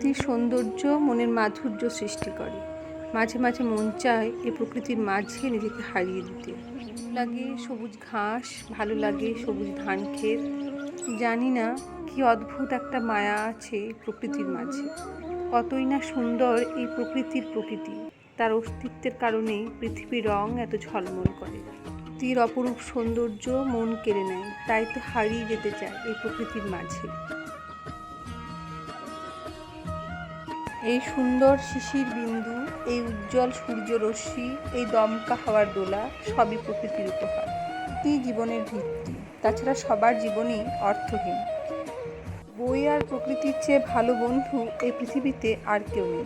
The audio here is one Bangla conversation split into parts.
প্রকৃতির সৌন্দর্য মনের মাধুর্য সৃষ্টি করে। মাঝে মাঝে মন চায় এ প্রকৃতির মাঝে নিজেকে হারিয়ে দিতে। লাগে সবুজ ঘাস, ভালো লাগে সবুজ ধান ক্ষেত। জানি না কি অদ্ভুত একটা মায়া আছে প্রকৃতির মাঝে। কতই না সুন্দর এই প্রকৃতির প্রকৃতি। তার অস্তিত্বের কারণে পৃথিবীর রং এত ঝলমল করে। প্রকৃতির অপরূপ সৌন্দর্য মন কেড়ে নেয়, তাই তো হারিয়ে যেতে চায় এই প্রকৃতির মাঝে। এই সুন্দর শিশির বিন্দু, এই উজ্জ্বল সূর্যরশ্মি, এই দমকা হাওয়ার দোলা সবই প্রকৃতির উপহার। এটি জীবনের ভিত্তি। তাছাড়া সবার জীবনই অর্থহীন। বই আর প্রকৃতির চেয়ে ভালো বন্ধু এই পৃথিবীতে আর কেউ নেই।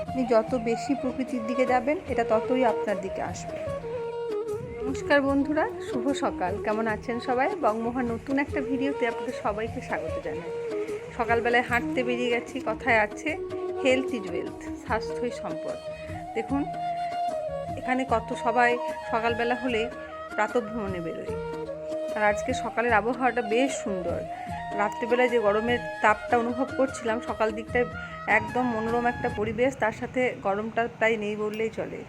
আপনি যত বেশি প্রকৃতির দিকে যাবেন, এটা ততই আপনার দিকে আসবে। নমস্কার বন্ধুরা, শুভ সকাল। কেমন আছেন সবাই? বংমোহা নতুন একটা ভিডিওতে আপনাদের সবাইকে স্বাগত জানাই। সকালবেলায় হাঁটতে বেরিয়ে গেছি, কথায় আছে। হেলথ ইজ ওয়েলথ স্বাস্থ্যই সম্পদ। দেখুন, এখানে কত সবাই সকালবেলা হলেই প্রাতভ্রমণে বেরোয়। আর আজকে সকালের আবহাওয়াটা বেশ সুন্দর। রাত্রিবেলায় যে গরমের তাপটা অনুভব করছিলাম, সকাল দিকটায় একদম মনোরম একটা পরিবেশ, তার সাথে গরমটা প্রায় নেই বললেই চলে।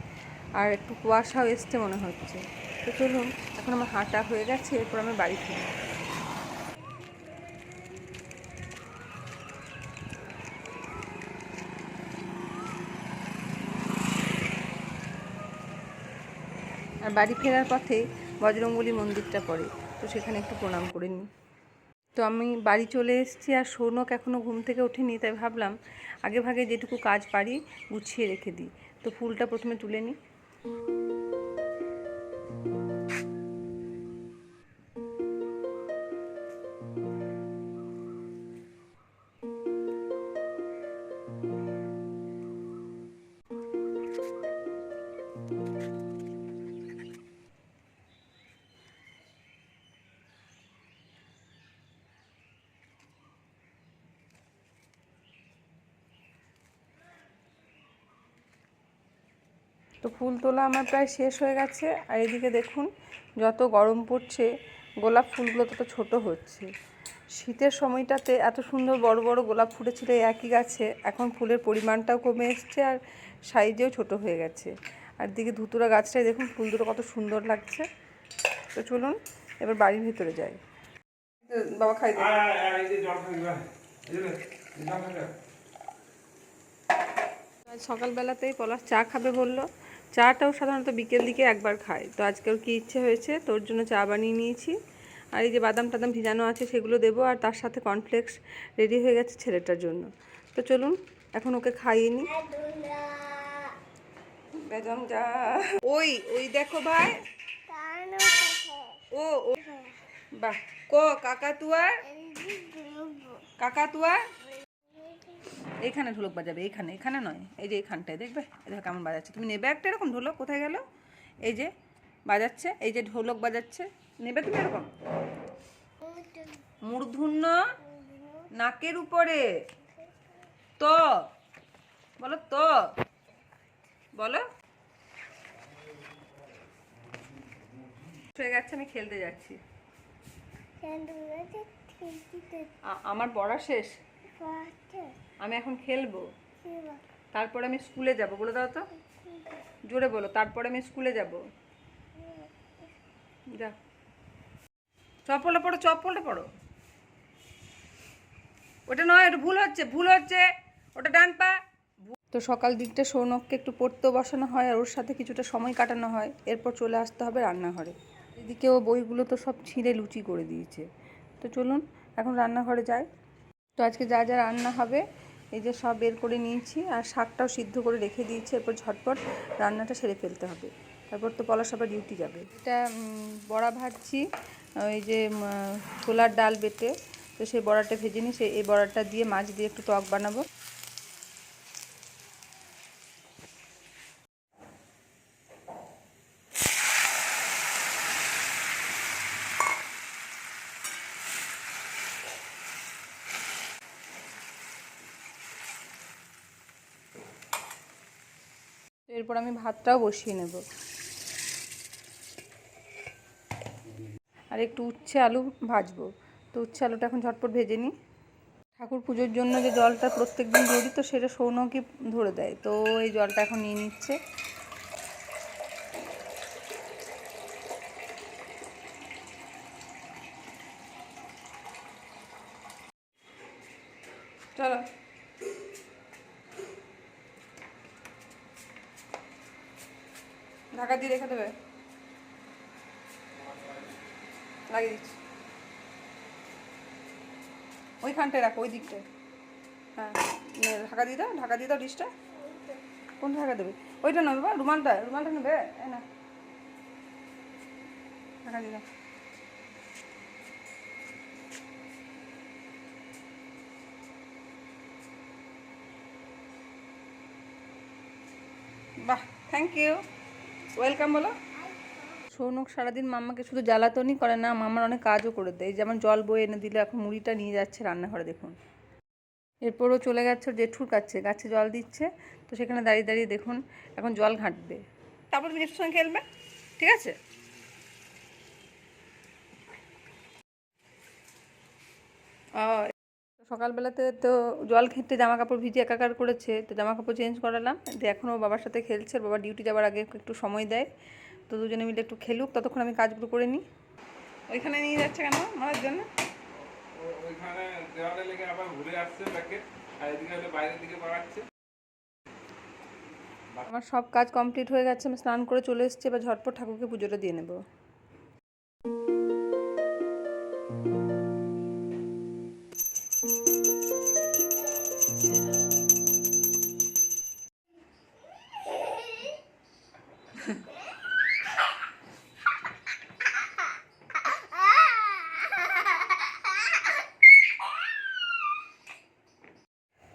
আর একটু কুয়াশাও এসছে মনে হচ্ছে। তো চলুন, এখন আমার হাঁটা হয়ে গেছে, এরপর আমি বাড়ি ফিরি আর বাড়ি ফেরার পথে বজরঙ্গলী মন্দিরটা পড়ে। তো সেখানে একটু প্রণাম করে নিই। তো আমি বাড়ি চলে এসেছি আর সৌনক এখনও ঘুম থেকে ওঠেনি, তাই ভাবলাম আগে ভাগে যেটুকু কাজ পারি গুছিয়ে রেখে দিই। তো ফুলটা প্রথমে তুলে নিই। তো ফুল তোলা আমার প্রায় শেষ হয়ে গেছে। আর এদিকে দেখুন, যত গরম পড়ছে, গোলাপ ফুলগুলো তত ছোট হচ্ছে। শীতের সময়টাতে এত সুন্দর বড় বড় গোলাপ ফুটেছিল একই গাছে, এখন ফুলের পরিমাণটাও কমে এসছে আর সাইজেও ছোট হয়ে গেছে। আর দিকে ধুতুরা গাছটায় দেখুন, ফুল দুটো কত সুন্দর লাগছে। তো চলুন, এবার বাড়ির ভিতরে যাই। বাবা খাই সকালবেলাতেই পলাশ চা খাবে বলল। চাটাও সাধারণত বিকেল দিকে একবার খায়। তো আজকে ওর কী ইচ্ছে হয়েছে? তোর জন্য চা বানিয়ে নিয়েছি। আর এই যে বাদাম টাদাম ভিজানো আছে, সেগুলো দেবো। আর তার সাথে কর্নফ্লেক্স রেডি হয়ে গেছে ছেলেটার জন্য। তো চলুন, এখন ওকে খাইয়ে বেজম যা ওই ওই দেখো ভাই। ও। বাহ, ক, কাকাতুয়ার? কাকাতুয়ার? এইখানে ঢোলক বাজাবে এইখানে এখানে নয়। এই যে এইখানটায় দেখবে? দেখো কেমন বাজাচ্ছে। তুমি নেবে একটা এরকম ঢোলক? কোথায় গেল? এই যে বাজাচ্ছে এই যে ঢোলক বাজাচ্ছে। নেবে তুমি এরকম? মূর্ধন্য নাকের উপরে। ত বলো ত বলো। হয়ে গেছে আমি খেলতে যাচ্ছি। আমার পড়া শেষ। আমি এখন খেলব। তারপরে আমি স্কুলে যাব বলে দাও তো। জোরে বলো তারপরে আমি স্কুলে যাব। যা। চপ্পলটা পড়ো চপ্পলটা পড়ো। ওটা নয় ওটা ভুল হচ্ছে ভুল হচ্ছে। ওটা ডান পা। তো সকাল দিকটা সৌনককে একটু পড়তেও বসানো হয় আর ওর সাথে কিছুটা সময় কাটানো হয়। এরপর চলে আসতে হবে রান্নাঘরে। এদিকে ও বইগুলো তো সব ছিঁড়ে লুচি করে দিয়েছে। তো চলুন এখন রান্নাঘরে যাই। তো আজকে যা যা রান্না হবে, এই যে সব বের করে নিয়েছি আর শাকটাও সিদ্ধ করে রেখে দিয়েছি, এরপর ঝটপট রান্নাটা সেরে ফেলতে হবে। তারপর তো পলাশ সবার ডিউটি যাবে। এটা বড়া ভাজছি, ওই যে ছোলার ডাল বেটে, তো সেই বড়াটা ভেজে নিই সেই এই বড়াটা দিয়ে মাছ দিয়ে একটু টক বানাবো। এরপর আমি ভাতটাও বসিয়ে নেব। আর একটু উচ্ছে আলু ভাজবো। তো উচ্ছে আলুটা এখন ঝটপট ভেজে নিই। ঠাকুর পুজোর জন্য যে জলটা প্রত্যেক দিন ধরি তো সেটা সৌনকই ধরে দেয়? তো এই জলটা এখন নিয়ে নিচ্ছে। চলো। ঢাকা দিয়ে রেখে দেবে? লাগিয়ে দিচ্ছি। ওইখানটায় রাখো, ওই দিকটায়। হ্যাঁ ঢাকা দিয়ে দাও, ঢাকা দিয়ে দাও ডিশটা। কোন ঢাকা দেবে? ওইটা নেবে বা রুমালটা রুমালটা নেবে? না ঢাকা দিয়ে দাও। বাহ থ্যাংক ইউ ওয়েলকাম বলো। সৌনক সারাদিন মাম্মাকে শুধু জ্বালাতনই করে না মাম্মার অনেক কাজও করে দেয়। যেমন জল বয়ে এনে দিলে, এখন মুড়িটা নিয়ে যাচ্ছে রান্নাঘরে, দেখুন। এরপরও চলে গেছে জেঠুর কাছে, গাছে জল দিচ্ছে। তো সেখানে দাঁড়িয়ে দাঁড়িয়ে দেখুন, এখন জল ঘাঁটবে। তারপর তুমি জেঠুর সঙ্গে খেলবে, ঠিক আছে? সকালবেলাতে তো জল খেতে জামা কাপড় ভিজে একাকার করেছে তো জামা কাপড় চেঞ্জ করালাম। দিয়ে এখনও বাবার সাথে খেলছে বাবা ডিউটি যাওয়ার আগে একটু সময় দেয়। তো দুজনে মিলে একটু খেলুক ততক্ষণ আমি কাজগুলো করে নিই। ওইখানে নিয়ে যাচ্ছে কেন মারার জন্য? ওইখানে দেওয়ালে লেগে আবার ঘুরে আসছে প্যাকেট আর এদিকে বাইরের দিকে বাড়াচ্ছে আমার সব কাজ কমপ্লিট হয়ে গেছে আমি স্নান করে চলে এসেছি এবার ঝটপট ঠাকুরকে পুজোটা দিয়ে নেব।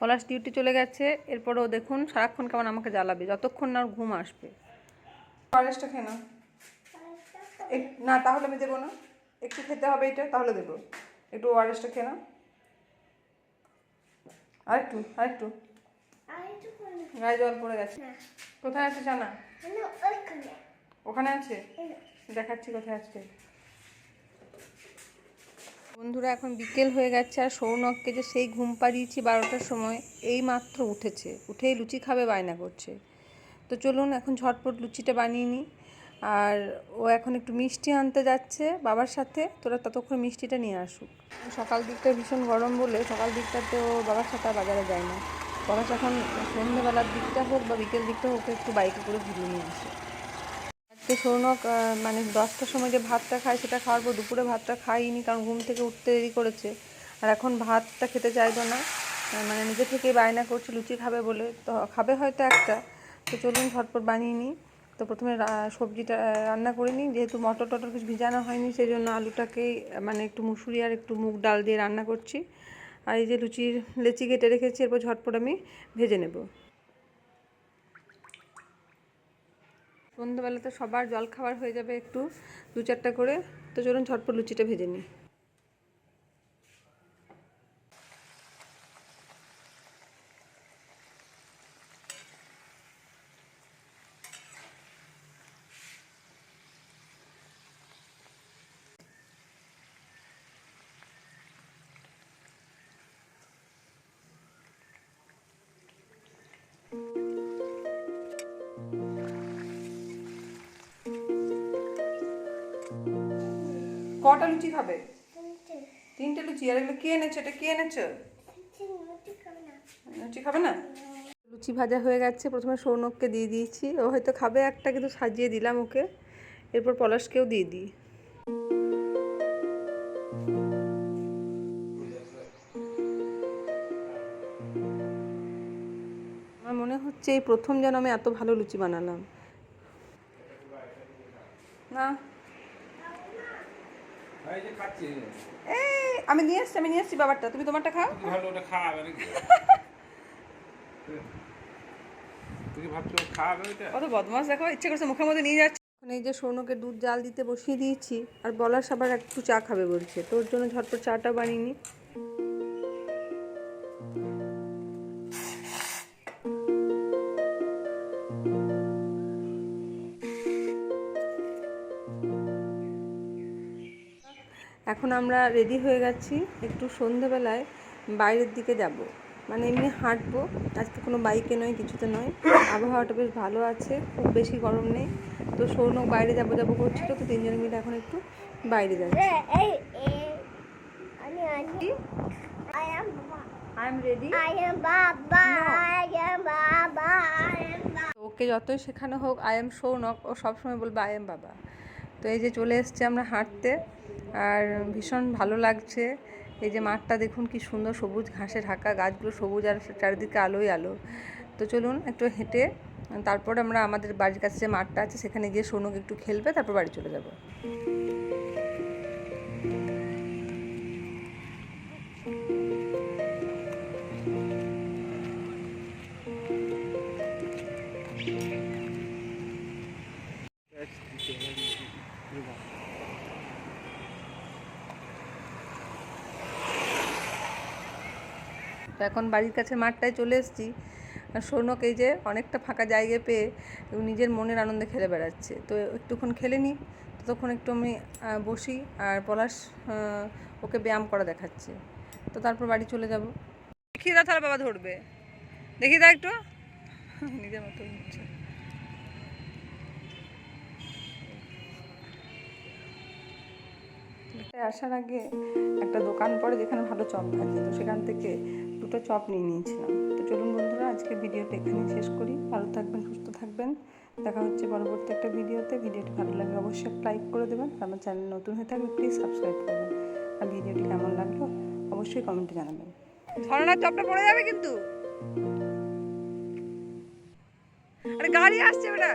পলাশ ডিউটি চলে গেছে এরপরও দেখুন সারাক্ষণ কেমন আমাকে জ্বালাবে যতক্ষণ না ওর ঘুম আসবে। ফরেস্টটা খেয়ে নাও। এক- না তাহলে আমি দেবো না। একটু খেতে হবে এটা তাহলে দেবো। একটু ওয়ারেসটা খেয়ে নাও। আরেকটু আরেকটু। গায়ে জল পড়ে গেছে। কোথায় আছে জানা ওখানে আছে? দেখাচ্ছি কোথায় আছে। বন্ধুরা, এখন বিকেল হয়ে গেছে আর সৌনককে যে সেই ঘুম পাড়িয়েছি বারোটার সময়, এই মাত্র উঠেছে। উঠেই লুচি খাবে, বায়না করছে। তো চলুন, এখন ঝটপট লুচিটা বানিয়ে নিই। আর ও এখন একটু মিষ্টি আনতে যাচ্ছে বাবার সাথে। তোরা ততক্ষণ মিষ্টিটা নিয়ে আসুক। সকাল দিকটা ভীষণ গরম বলে, সকাল দিকটাতে ও বাবার সাথে বাজারে যায় না। পলাশ এখন সন্ধ্যেবেলার দিকটা হোক বা বিকেল দিকটা হোক, একটু বাইকে করে ঘুরিয়ে নিয়ে আসে। আজকে সৌনক মানে দশটার সময় যে ভাতটা খায় সেটা খাওয়ার পর দুপুরে ভাতটা খাইনি কারণ ঘুম থেকে উঠতে দেরি করেছে। আর এখন ভাতটা খেতে চাইতো না। মানে নিজে থেকেই বায়না করছে, লুচি খাবে বলে। তো খাবে হয়তো একটা। তো চলুন ঝটপট বানিয়ে নিই। তো প্রথমে সবজিটা রান্না করে নিই। যেহেতু মটর টটর কিছু ভিজানো হয়নি সেই জন্য আলুটাকেই মানে একটু মুসুরি আর একটু মুগ ডাল দিয়ে রান্না করছি। আর এই যে লুচির লেচি কেটে রেখেছি, এরপর ঝটপট আমি ভেজে নেব। সন্ধ্যাবেলাতে সবার জল খাবার হয়ে যাবে একটু, দু চারটা করে। তো চলুন ঝটপট লুচিটা ভেজে নিই। কটা লুচি খাবে? তিনটে। লুচি। আর এগুলো কে এনেছে? এটা কে এনেছে? লুচি খাবে না? লুচি ভাজা হয়ে গেছে। প্রথমে সৌনককে দিয়ে দিয়েছি। ও হয়তো খাবে একটা কিন্তু সাজিয়ে দিলাম ওকে। এরপর পলাশকেও দিয়ে দিই। আমার মনে হচ্ছে এই প্রথম যেন আমি এত ভালো লুচি বানালাম। না। এই আমি নিয়ে এসছি আমি নিয়ে এসছি বাবারটা। তুমি তোমারটা খাও। কত বদমাস দেখো ইচ্ছে করছে মুখের মধ্যে নিয়ে যাচ্ছে। এখন এই যে সৌনকে দুধ জাল দিতে বসিয়ে দিয়েছি আর বলার সবার একটু চা খাবে বলছে। তোর জন্য ঝটপট চাটা বানিয়ে আমরা রেডি হয়ে গেছি। একটু সন্ধেবেলায় বাইরের দিকে যাব। মানে এমনি হাঁটবো। আজকে কোনো বাইকে নয় কিছুতে নয়। আবহাওয়াটা বেশ ভালো আছে। খুব বেশি গরম নেই। তো সৌনক বাইরে যাব যাব করছিল। তো তিনজন মিলে এখন একটু বাইরে যাচ্ছি. ওকে যতই শেখানো হোক আই এম সৌনক। ও সবসময় বলবে আই এম বাবা তো এই যে চলে এসছে আমরা হাঁটতে। আর ভীষণ ভালো লাগছে। এই যে মাঠটা দেখুন কি সুন্দর সবুজ ঘাসে ঢাকা, গাছগুলো সবুজ আর চারিদিকে আলোই আলো। তো চলুন একটু হেঁটে তারপর আমরা আমাদের বাড়ির কাছে যে মাঠটা আছে সেখানে গিয়ে সোনুক একটু খেলবে, তারপর বাড়ি চলে যাব। তো এখন বাড়ির কাছে মাঠটায় চলে এসেছি। সৌনক এই যে অনেকটা ফাঁকা জায়গা পেয়ে নিজের মনের আনন্দে খেলে বেড়াচ্ছে। তো একটুক্ষণ খেলে নিই ততক্ষণ একটু আমি বসি আর পলাশ ওকে ব্যায়াম করা দেখাচ্ছে। তো তারপর বাড়ি চলে যাব। দেখি দা তাহলে বাবা ধরবে। দেখি দা একটু। নিজের মতো হচ্ছে। আসার আগে একটা দোকান পড়ে যেখানে ভালো চপ ভাজে তো সেখান থেকে দুটো চপ নিয়ে নিয়েছিলাম। তো চলুন বন্ধুরা আজকে ভিডিওটা এখানে শেষ করি। ভালো থাকবেন, সুস্থ থাকবেন। দেখা হচ্ছে পরবর্তী একটা ভিডিওতে। ভিডিওটি ভালো লাগলে অবশ্যই একটা লাইক করে দেবেন। আর আমার চ্যানেল নতুন হয়ে থাকলে প্লিজ সাবস্ক্রাইব করবেন। আর ভিডিওটি কেমন লাগল অবশ্যই কমেন্টে জানাবেন। ধরনার চপটা পড়ে যাবে কিন্তু। আরে গাড়ি আসছে বেটা